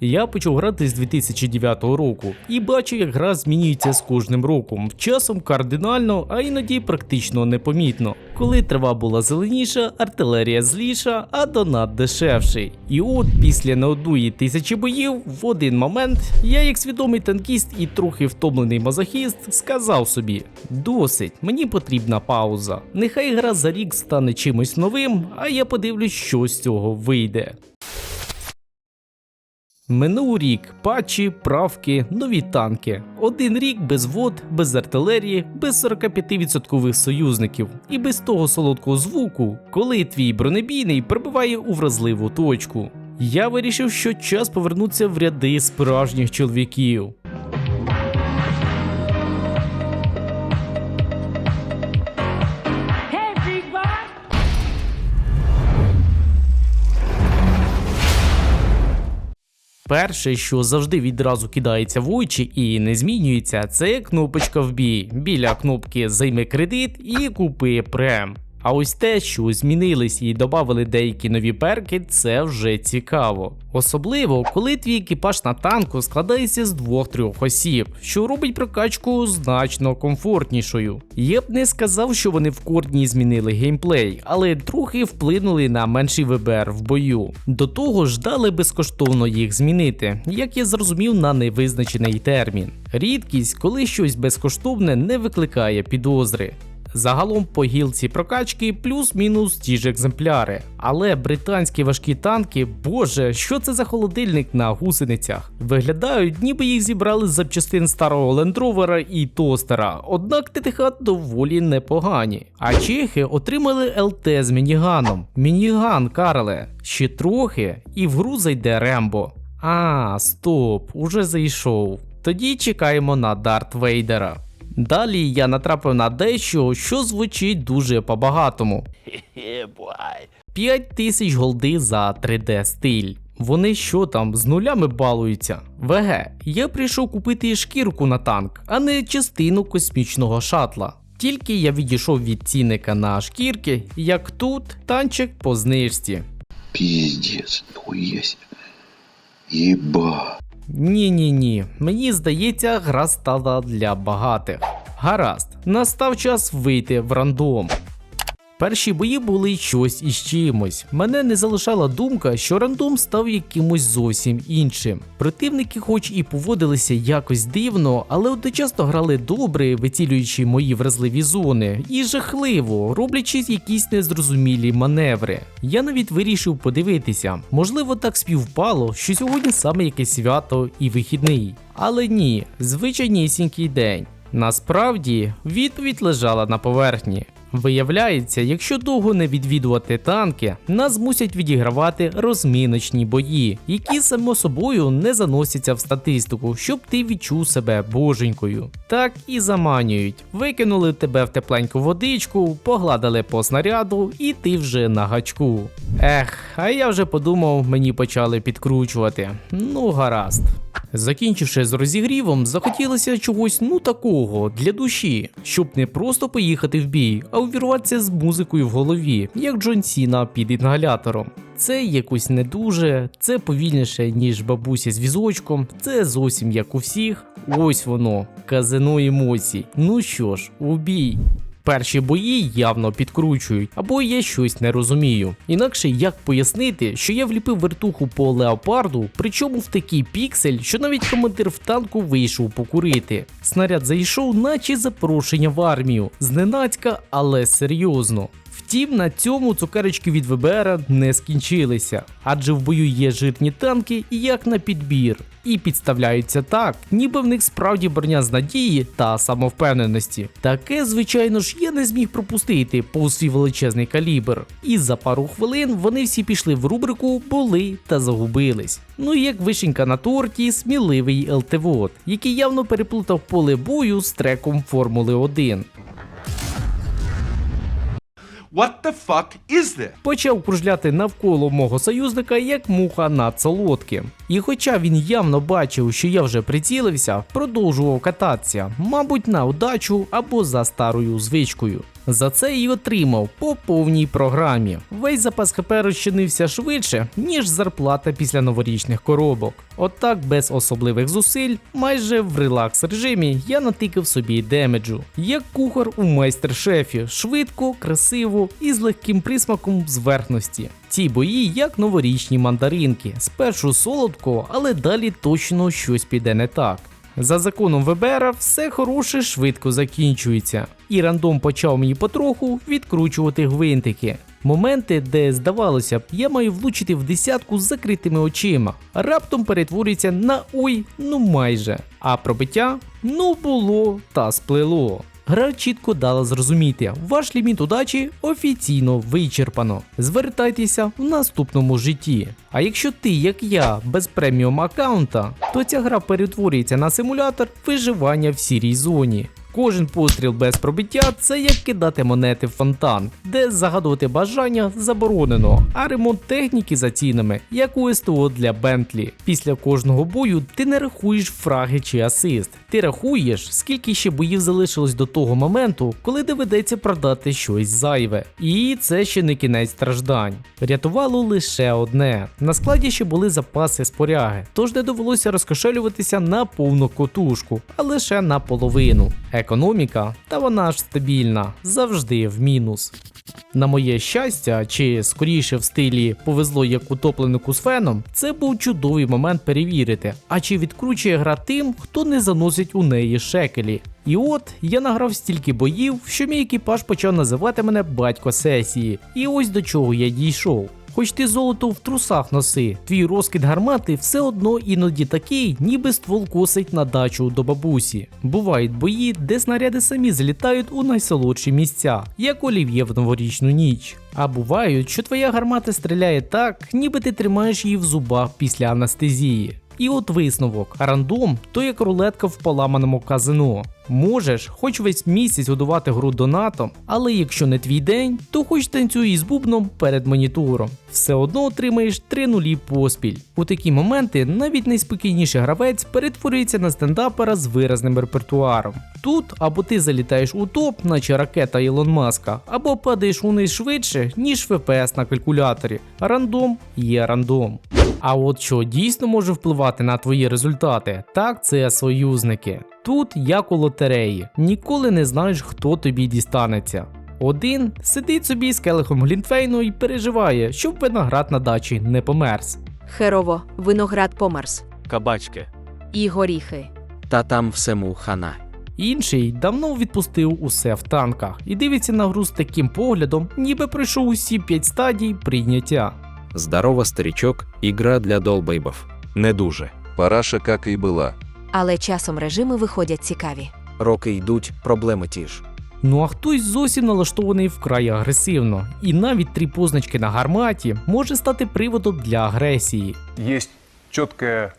Я почав грати з 2009 року і бачу, як гра змінюється з кожним роком, часом кардинально, а іноді практично непомітно. Коли трава була зеленіша, артилерія зліша, а донат дешевший. І от після не одної тисячі боїв, в один момент я, як свідомий танкіст і трохи втомлений мазохіст, сказав собі: досить, мені потрібна пауза. Нехай гра за рік стане чимось новим, а я подивлюсь, що з цього вийде. Минув рік, патчі, правки, нові танки. Один рік без вод, без артилерії, без 45% союзників і без того солодкого звуку, коли твій бронебійний прибиває у вразливу точку. Я вирішив, що час повернутися в ряди справжніх чоловіків. Перше, що завжди відразу кидається в очі і не змінюється, це кнопочка в бій. Біля кнопки Займи кредит і купи прем. А ось те, що змінились і додали деякі нові перки, це вже цікаво. Особливо, коли твій екіпаж на танку складається з двох-трьох осіб, що робить прокачку значно комфортнішою. Я б не сказав, що вони в корні змінили геймплей, але трохи вплинули на менший ВБР в бою. До того ж дали безкоштовно їх змінити, як я зрозумів на невизначений термін. Рідкість, коли щось безкоштовне не викликає підозри. Загалом по гілці прокачки плюс-мінус ті ж екземпляри. Але британські важкі танки, боже, що це за холодильник на гусеницях? Виглядають, ніби їх зібрали з запчастин старого лендровера і тостера, однак ТТХ доволі непогані. А чехи отримали ЛТ з мініганом. Мініган, Карле, ще трохи, і в гру зайде Рембо. А, стоп, уже зайшов. Тоді чекаємо на Дарт Вейдера. Далі я натрапив на дещо, що звучить дуже по-багатому. 5 тисяч голди за 3D стиль. Вони що там з нулями балуються? ВГ, я прийшов купити шкірку на танк, а не частину космічного шатла. Тільки я відійшов від цінника на шкірки, як тут танчик по знижці. Пиздец, нихуя себе. Еба. Ні, ні, ні. Мені здається, гра стала для багатих. Гаразд, настав час вийти в рандом. Перші бої були щось із чимось. Мене не залишала думка, що рандом став якимось зовсім іншим. Противники, хоч і поводилися якось дивно, але одночасно грали добре, вицілюючи мої вразливі зони, і жахливо, роблячи якісь незрозумілі маневри. Я навіть вирішив подивитися. Можливо, так співпало, що сьогодні саме якесь свято і вихідний. Але ні, звичайнісінький день. Насправді відповідь лежала на поверхні. Виявляється, якщо довго не відвідувати танки, нас мусять відігравати розміночні бої, які само собою не заносяться в статистику, щоб ти відчув себе боженькою. Так і заманюють. Викинули тебе в тепленьку водичку, погладили по снаряду, і ти вже на гачку. Ех, а я вже подумав, мені почали підкручувати. Ну гаразд. Закінчивши з розігрівом, захотілося чогось ну такого для душі, щоб не просто поїхати в бій, а увірватися з музикою в голові, як Джон Сіна під інгалятором. Це якось не дуже, це повільніше, ніж бабуся з візочком, це зовсім як у всіх. Ось воно, казино емоцій. Ну що ж, у бій. Перші бої явно підкручують, або я щось не розумію. Інакше як пояснити, що я вліпив вертуху по леопарду, причому в такий піксель, що навіть командир в танку вийшов покурити. Снаряд зайшов, наче запрошення в армію. Зненацька, але серйозно. Втім, на цьому цукерочки від ВБР не скінчилися, адже в бою є жирні танки і як на підбір. І підставляються так, ніби в них справді броня з надії та самовпевненості. Таке, звичайно ж, я не зміг пропустити повз свій величезний калібр. І за пару хвилин вони всі пішли в рубрику Були та загубились. Ну і як вишенька на торті, сміливий ЛТВОД, який явно переплутав поле бою з треком Формули 1. What the fuck is this? почав кружляти навколо мого союзника як муха над солодким. І хоча він явно бачив, що я вже прицілився, продовжував кататися, мабуть, на удачу або за старою звичкою. За це і отримав по повній програмі. Весь запас ХП розчинився швидше, ніж зарплата після новорічних коробок. Отак, без особливих зусиль, майже в релакс режимі я натикав собі демеджу. Як кухар у майстер-шефі, швидко, красиво і з легким присмаком зверхності. Ці бої як новорічні мандаринки. Спершу солодко, але далі точно щось піде не так. За законом Вебера все хороше швидко закінчується, і рандом почав мені потроху відкручувати гвинтики. Моменти, де здавалося б, я маю влучити в десятку з закритими очима, раптом перетворюється на ой, ну майже. А пробиття ну було та сплело. Гра чітко дала зрозуміти, ваш ліміт удачі офіційно вичерпано. Звертайтеся в наступному житті. А якщо ти, як я, без преміум аккаунта, то ця гра перетворюється на симулятор виживання в сірій зоні. Кожен постріл без пробиття це як кидати монети в фонтан, де загадувати бажання заборонено, а ремонт техніки за цінами, як у СТО для Бентлі. Після кожного бою ти не рахуєш фраги чи асист. Ти рахуєш, скільки ще боїв залишилось до того моменту, коли доведеться продати щось зайве. І це ще не кінець страждань. Рятувало лише одне: на складі ще були запаси споряги, тож не довелося розкошелюватися на повну котушку, а лише на половину. Економіка, та вона ж стабільна, завжди в мінус. На моє щастя, чи скоріше в стилі повезло як утопленику з феном, це був чудовий момент перевірити, а чи відкручує гра тим, хто не заносить у неї шекелі. І от я награв стільки боїв, що мій екіпаж почав називати мене батько сесії. І ось до чого я дійшов. Хоч ти золото в трусах носи, твій розкид гармати все одно іноді такий, ніби ствол косить на дачу до бабусі. Бувають бої, де снаряди самі злітають у найсолодші місця, як олів'є в новорічну ніч. А бувають, що твоя гармата стріляє так, ніби ти тримаєш її в зубах після анестезії. І от висновок: рандом то як рулетка в поламаному казино. Можеш хоч весь місяць годувати гру донатом, але якщо не твій день, то хоч танцюй із бубном перед монітором. Все одно отримаєш три нулі поспіль. У такі моменти навіть найспокійніший гравець перетворюється на стендапера з виразним репертуаром. Тут або ти залітаєш у топ, наче ракета Ілон Маска, або падаєш униз швидше, ніж ФПС на калькуляторі. Рандом є рандом. А от що дійсно може впливати на твої результати, так це союзники. Тут як у лотереї, ніколи не знаєш, хто тобі дістанеться. Один сидить собі з келихом глінтвейну і переживає, щоб виноград на дачі не померз. Херово, виноград померз. кабачки. І горіхи. Та там всему хана. Інший давно відпустив усе в танках і дивиться на гру з таким поглядом, ніби пройшов усі п'ять стадій прийняття. Здорово, старичок, ігра для долбейбов. Не дуже. Параша как и была. Але часом режими виходять цікаві. Роки йдуть, проблеми ті ж. Ну а хтось зовсім налаштований вкрай агресивно, і навіть три позначки на гарматі може стати приводом для агресії. Є чітке,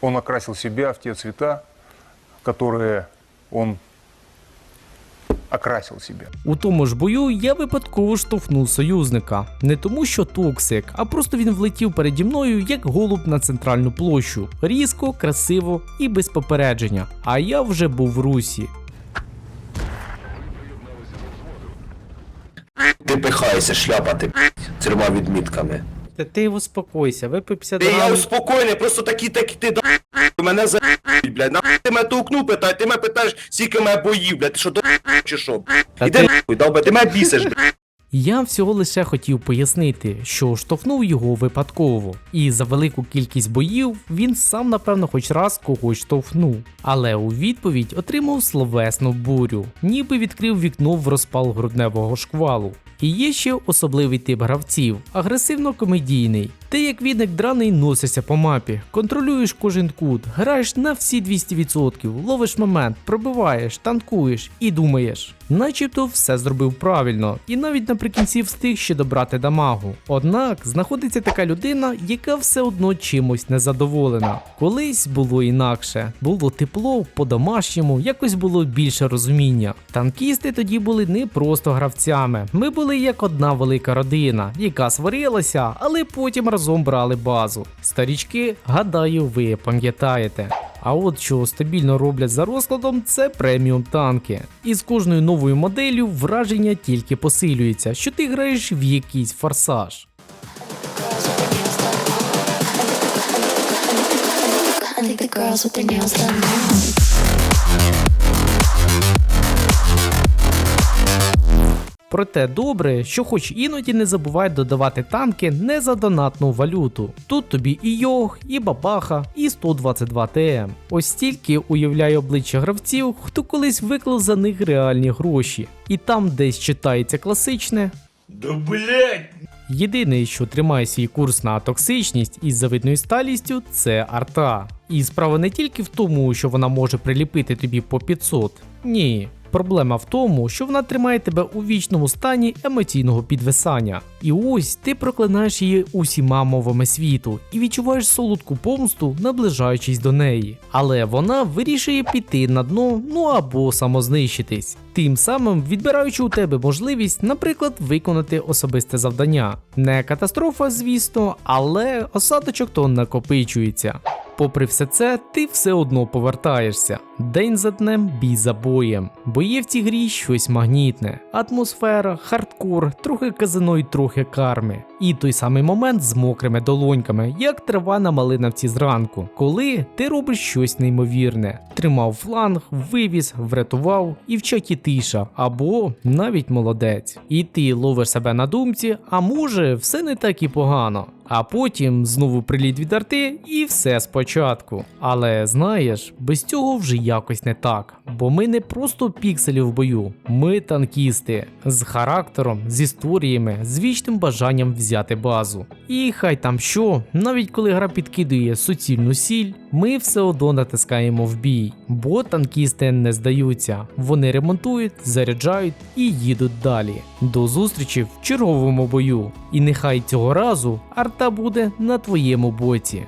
он окрасив себе в ті цвіта, які он окрасил себя. У тому ж бою я випадково штовхнув союзника. Не тому, що токсик, а просто він влетів переді мною як голуб на центральну площу. Різко, красиво і без попередження. А я вже був в русі. Ти пихаєшся, шляпа, ти трьома відмітками. Та ти успокойся, випий 50 Ти я грамів. успокоєний, просто такі, такі ти до мене за блядь. На ти мене толкнув, питай, ти мене питаєш, скільки мене боїв, блядь, ти що до чи що? Іди нахуй, довбе, ти мене бісиш, блядь. Я всього лише хотів пояснити, що штовхнув його випадково, і за велику кількість боїв він сам, напевно, хоч раз когось штовхнув. Але у відповідь отримав словесну бурю, ніби відкрив вікно в розпал грудневого шквалу. І є ще особливий тип гравців агресивно-комедійний. Ти як він як драний носишся по мапі, контролюєш кожен кут, граєш на всі 200%, ловиш момент, пробиваєш, танкуєш і думаєш. Начебто все зробив правильно, і навіть наприкінці встиг ще добрати дамагу. Однак знаходиться така людина, яка все одно чимось незадоволена. Колись було інакше, було тепло, по-домашньому, якось було більше розуміння. Танкісти тоді були не просто гравцями. Ми були як одна велика родина, яка сварилася, але потім разом брали базу. Старічки, гадаю, ви пам'ятаєте. А от що стабільно роблять за розкладом, це преміум танки. І з кожною новою моделлю враження тільки посилюється, що ти граєш в якийсь форсаж. I think the girls with their nails done now. Проте добре, що хоч іноді не забувай додавати танки не за донатну валюту. Тут тобі і Йог, і Бабаха, і 122 ТМ. Ось стільки уявляю обличчя гравців, хто колись виклав за них реальні гроші. І там десь читається класичне. Да блять! Єдине, що тримає свій курс на токсичність із завидною сталістю, це арта. І справа не тільки в тому, що вона може приліпити тобі по 500. Ні. Проблема в тому, що вона тримає тебе у вічному стані емоційного підвисання. І ось ти проклинаєш її усіма мовами світу і відчуваєш солодку помсту, наближаючись до неї. Але вона вирішує піти на дно, ну або самознищитись, тим самим відбираючи у тебе можливість, наприклад, виконати особисте завдання. Не катастрофа, звісно, але осадочок то накопичується. Попри все це, ти все одно повертаєшся. День за днем, бій за боєм. Бо є в цій грі щось магнітне: атмосфера, хардкор, трохи казино і трохи карми. І той самий момент з мокрими долоньками, як трава на малинавці зранку, коли ти робиш щось неймовірне. Тримав фланг, вивіз, врятував і в чаті тиша, або навіть молодець. І ти ловиш себе на думці, а може, все не так і погано. А потім знову приліт від арти і все спочатку. Але знаєш, без цього вже якось не так. Бо ми не просто пікселі в бою, ми танкісти з характером, з історіями, з вічним бажанням взяти базу. І хай там що, навіть коли гра підкидує суцільну сіль, ми все одно натискаємо в бій, бо танкісти не здаються. Вони ремонтують, заряджають і їдуть далі. До зустрічі в черговому бою. І нехай цього разу арта буде на твоєму боці.